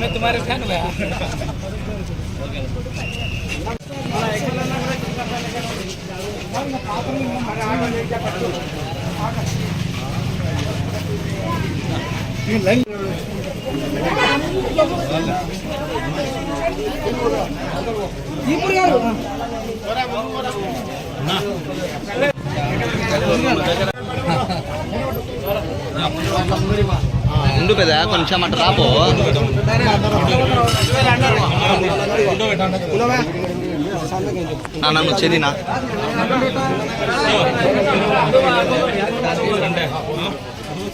मैं तुम्हारे फैन हुआ ఉండు పెద్ద కొంచెం అట్లా రాపో. నా నన్ను చెదినా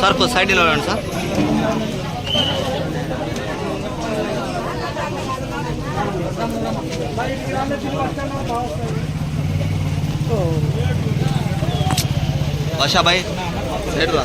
సార్ కొంచెం సైడ్ నిలబడండి సార్. వర్షాబాయ్ సైడ్ రా.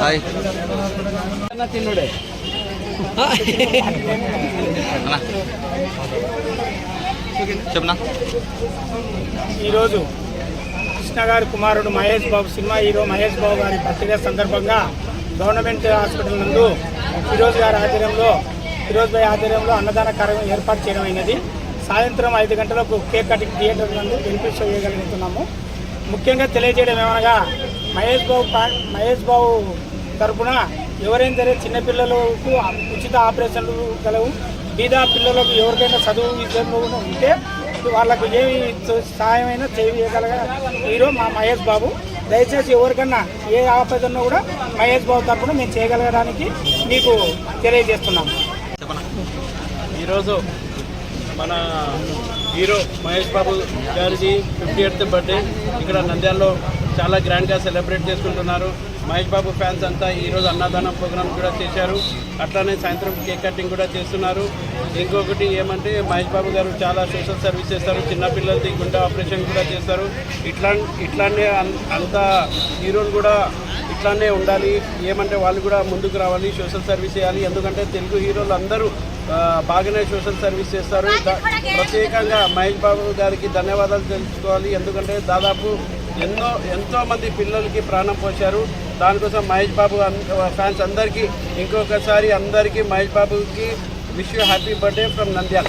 హాయ్. తిన్నుడే. అన్నా. చెప్పనా? ఈరోజు కృష్ణ గారి కుమారుడు మహేష్ బాబు సినిమా హీరో మహేష్ బాబు గారి బర్త్డే సందర్భంగా గవర్నమెంట్ హాస్పిటల్ నందు ఫిరోజ్ గారి ఆధ్వర్యంలో ఫిరోజ్ భాయ్ ఆధ్వర్యంలో అన్నదాన కార్యక్రమం ఏర్పాటు చేయడం అయినది. సాయంత్రం ఐదు గంటలకు కేక్ కటింగ్ థియేటర్ నందు బెనిఫిట్ షో చేయగలుగుతున్నాము. ముఖ్యంగా తెలియజేయడం ఏమనగా మహేష్ బాబు మహేష్ బాబు తరఫున ఎవరైనా సరే చిన్నపిల్లలకు ఉచిత ఆపరేషన్లు గలవు. బీదా పిల్లలకు ఎవరికైనా చదువు విద్యలు ఉంటే వాళ్ళకు ఏమి సహాయమైనా చేయగలగ హీరో మా మహేష్ బాబు. దయచేసి ఎవరికన్నా ఏ ఆపదన్నా కూడా మహేష్ బాబు తరఫున మేము చేయగలగడానికి మీకు తెలియజేస్తున్నాము. ఈరోజు మన హీరో మహేష్ బాబు గారిది ఫిఫ్టీ ఎయిత్ బర్త్డే. ఇక్కడ నంద్యాలలో చాలా గ్రాండ్గా సెలబ్రేట్ చేసుకుంటున్నారు. మహేష్ బాబు ఫ్యాన్స్ అంతా ఈరోజు అన్నదానం ప్రోగ్రామ్ కూడా చేశారు. అట్లానే సాయంత్రం కేక్ కటింగ్ కూడా చేస్తున్నారు. ఇంకొకటి ఏమంటే మహేష్ బాబు గారు చాలా సోషల్ సర్వీస్ చేస్తారు. చిన్నపిల్లలది గుండె ఆపరేషన్ కూడా చేస్తారు. ఇట్లా ఇట్లానే అంత అంతా హీరోలు కూడా ఇట్లానే ఉండాలి. ఏమంటే వాళ్ళు కూడా ముందుకు రావాలి సోషల్ సర్వీస్ చేయాలి. ఎందుకంటే తెలుగు హీరోలు అందరూ బాగానే సోషల్ సర్వీస్ చేస్తారు. ప్రత్యేకంగా మహేష్ బాబు గారికి ధన్యవాదాలు తెలుసుకోవాలి. ఎందుకంటే దాదాపు ఎన్నో ఎంతో మంది పిల్లలకి ప్రాణం పోశారు. దానికోసం మహేష్ బాబు ఫ్యాన్స్ అందరికీ ఇంకొకసారి అందరికీ మహేష్ బాబుకి wish you happy birthday from Nandyal.